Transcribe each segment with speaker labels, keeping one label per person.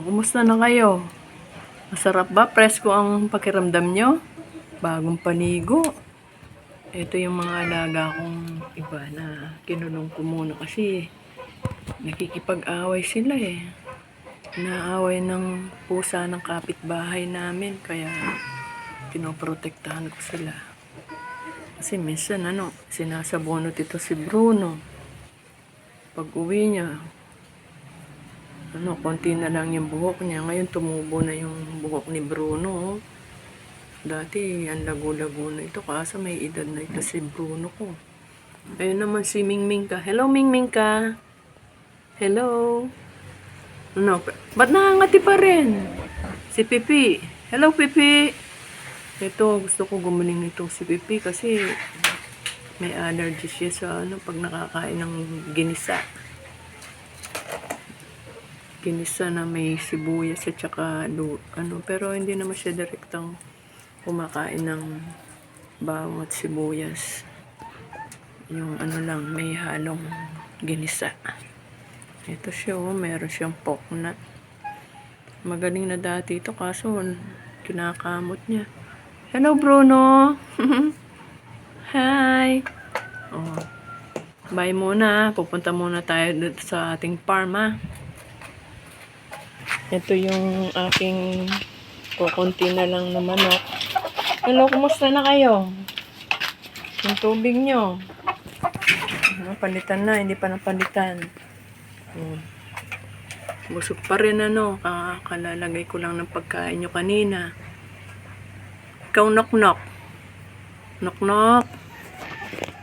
Speaker 1: kumusta na kayo? Masarap ba? Presko ang pakiramdam nyo? Bagong panigo. Ito yung mga alaga kong iba na kinulong ko muna kasi nakikipag-away sila eh. Naaway ng pusa ng kapitbahay namin kaya pinoprotektahan ko sila. Kasi minsan ano, sinasabonot ito si Bruno. Pag uwi niya, ano, konti na lang yung buhok niya. Ngayon tumubo na yung buhok ni Bruno. oh. Dati, ang lago-lago na ito. Kaso may edad na ito si Bruno ko. Ayun naman si Mingming ka. Hello, Mingming ka. Hello. Ano, ba't nangangati pa rin? Si Pipi. Hello, Pipi. Ito, gusto ko gumaling nitong si Pipi kasi may allergy siya sa ano, pag nakakain ng ginisa ginisa na may sibuyas at saka ano, pero hindi naman siya direktang kumakain ng bawang at sibuyas. Yung ano lang, may halong ginisa. Ito siya, oh, meron siyang pork nut. Magaling na dati ito, kaso kinakamot niya. Hello, Bruno! Hi! Oh. Bye muna. Pupunta muna tayo sa ating farm, ah. Ito yung aking kukunti na lang na manok. Hello, kumusta na kayo? Yung tubig nyo. Ano, palitan na, hindi pa napalitan. Hmm. Busog pa rin ano, kakalalagay ko lang ng pagkain nyo kanina. Ikaw knock-knock. Knock-knock.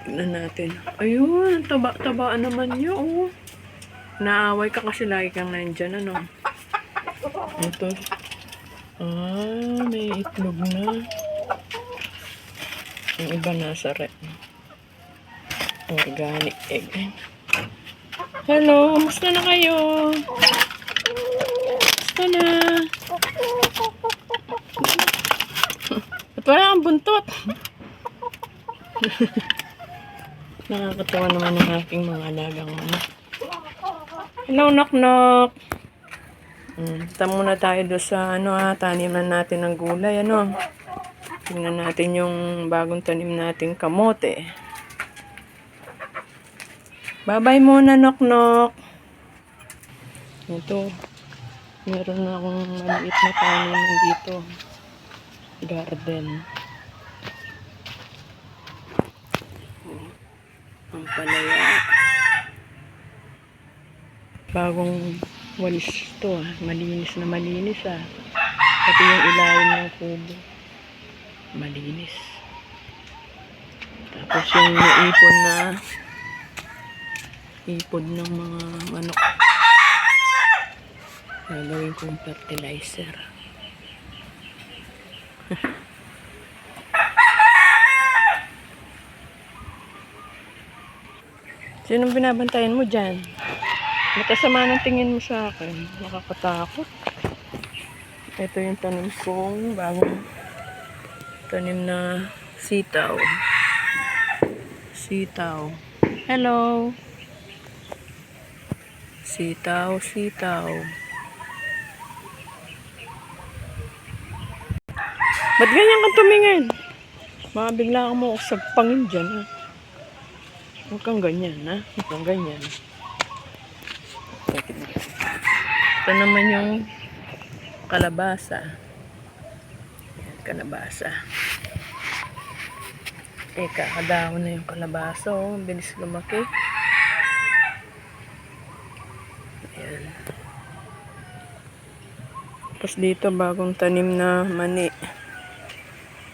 Speaker 1: Tignan natin. Ayun, taba-tabaan naman nyo, oh. Naaway ka kasi lagi kang nandyan, ano. Ito. Ah, may itlog na. Yung iba nasa rep. Organic egg. Hello, kamusta na kayo? Kamusta na? Ba't wala kang buntot? Nakakatawa naman ang aking mga alagang manok. Hello, knock-knock. Mm, Punta muna tayo doon sa ano ha, taniman natin ng gulay, ano. Tingnan natin yung bagong tanim nating kamote. Bye-bye muna, nok-nok. Ito, meron na akong maliit na taniman dito. Garden. Ang palaya. Bagong walis to. Malinis na malinis ah. Pati yung ilalim ng kubo. Malinis. Tapos yung naipon na ipod ng mga manok. Gagawin kong fertilizer. Sinong binabantayan mo dyan? Matasama ng tingin mo sa akin. Nakakatakot. Ito yung tanim kong bagong tanim na sitaw. Sitaw. Hello. Sitaw, sitaw. Ba't ganyan kang tumingin? Baka bigla kang mo sagpangin dyan. Ha? Huwag kang ganyan, ha? Huwag kang ganyan. Ito naman yung kalabasa. Yan, kalabasa. Eh, kakadahon na yung kalabasa. Oh. Bilis lumaki. Ayan. Tapos dito, bagong tanim na mani.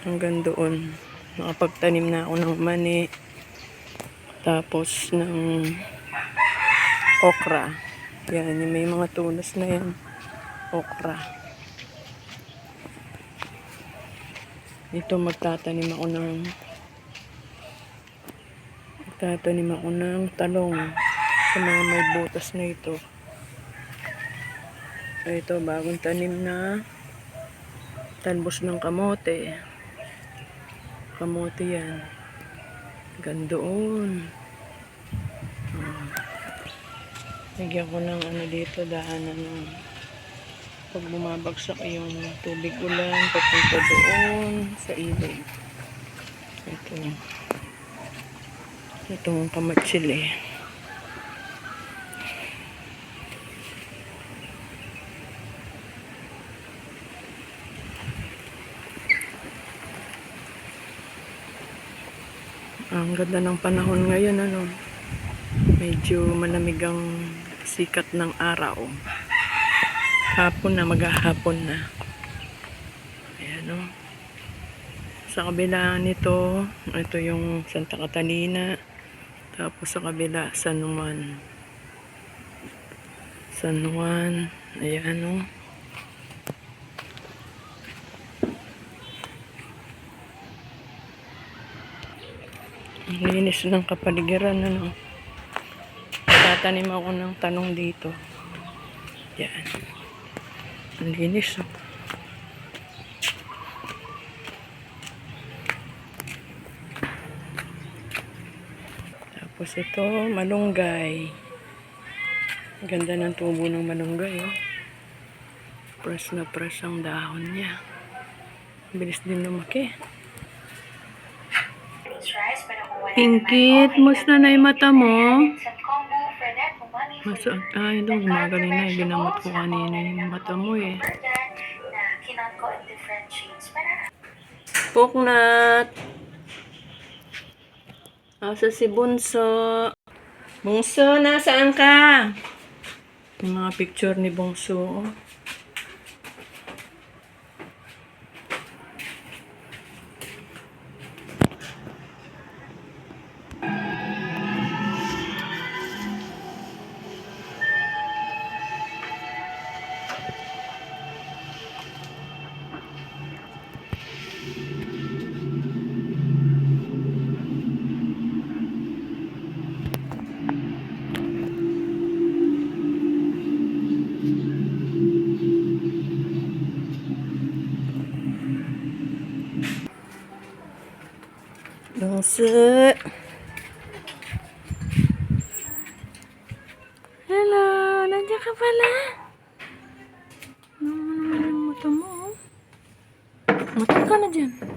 Speaker 1: Hanggang doon. Nakapagtanim na ako ng mani. Tapos ng okra. Yan, yung may mga tunas na yan. Okra. Dito magtatanim ako ng magtatanim ako ng talong sa mga may butas na ito. Ito, bagong tanim na talbos ng kamote. Kamote yan. Gandoon. Lagyan ko ng ano dito, daanan ng pag bumabagsak yung tubig ulan, papunta doon sa ilog. Ito. Itong kamatsili. Ang ganda ng panahon ngayon, ano. Medyo malamig ang sikat ng araw. Hapon na, maghahapon na. Ayan, o. Sa kabila nito, ito yung Santa Catalina. Tapos sa kabila, San Juan. San Juan. Ayan, o. Ang linis ng kapaligiran, ano. Tatanim ako ng tanong dito. Yan. Ang linis, oh. Tapos ito, malunggay. Ganda ng tubo ng malunggay, oh. Press na press ang dahon niya. Bilis din lumaki. Ingkit, musta na yung mata mo? Masa, ay, doon, gumagaling na. Ginamot ko kanina yung mata mo eh. Puknat. Asa si Bunso? Bunso, nasaan ka? Yung mga picture ni Bunso. oh. rasa. Hello, Nanja kepala. Mau temu? Mau tengok Nanja? Nanja.